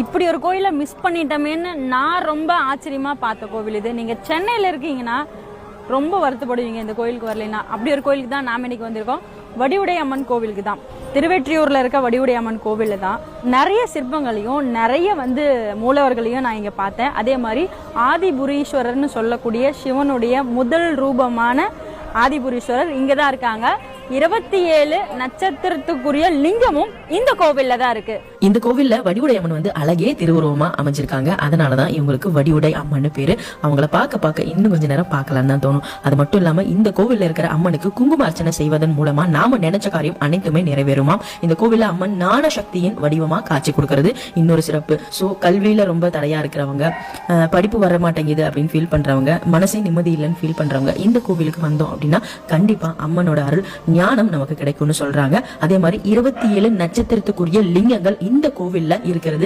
இப்படி ஒரு கோயிலை மிஸ் பண்ணிட்டோமேன்னு நான் ரொம்ப ஆச்சரியமா பார்த்த கோவில் இது. நீங்க சென்னையில இருக்கீங்கன்னா ரொம்ப வருத்தப்படுவீங்க இந்த கோயிலுக்கு வரலைன்னா. அப்படி ஒரு கோயிலுக்கு தான் நாம இன்னைக்கு வந்திருக்கோம். வடிவுடை அம்மன் கோவிலுக்கு தான். திருவெற்றியூர்ல இருக்க வடிவுடை அம்மன் கோவில்ல தான் நிறைய சிற்பங்களையும் நிறைய வந்து மூலவர்களையும் நான் இங்க பார்த்தேன். அதே மாதிரி ஆதிபுரீஸ்வரர்னு சொல்லக்கூடிய சிவனுடைய முதல் ரூபமான ஆதிபுரீஸ்வரர் இங்கே தான் இருக்காங்க. இருபத்தி ஏழு நட்சத்திரத்துக்குரிய லிங்கமும் இந்த கோவில்ல தான் இருக்கு. இந்த கோவில்ல வடிவுடை அம்மன் வந்து அழகே திருவுருவமா அமைஞ்சிருக்காங்க. அதனாலதான் இவங்களுக்கு வடிவுடை அம்மன் பேரு. அவங்கள பார்க்க பார்க்க இன்னும் கொஞ்ச நேரம் பார்க்கலாம்னு தான் தோணும். அது மட்டும் இல்லாம இந்த கோவில்ல இருக்கிற அம்மனுக்கு குங்கும அர்ச்சனை செய்வதன் மூலமா நாம நினைச்ச காரியம் அனைத்துமே நிறைவேறுமாம். இந்த கோவில்ல அம்மன் ஞான சக்தியின் வடிவமா காட்சி கொடுக்கறது. இன்னொரு சிறப்பு. சோ கல்வியில ரொம்ப தடையா இருக்கிறவங்க அஹ், படிப்பு வர மாட்டேங்குது அப்படின்னு ஃபீல் பண்றவங்க மனசே நிம்மதி இல்லைன்னு ஃபீல் பண்றவங்க இந்த கோவிலுக்கு வந்தோம் அப்படின்னா கண்டிப்பா அம்மனோட அருள் ஞானம் நமக்கு கிடைக்கும்னு சொல்றாங்க. அதே மாதிரி இருபத்தி ஏழு நட்சத்திரத்துக்குரிய லிங்கங்கள் இந்த கோவில்ல இருக்கிறது.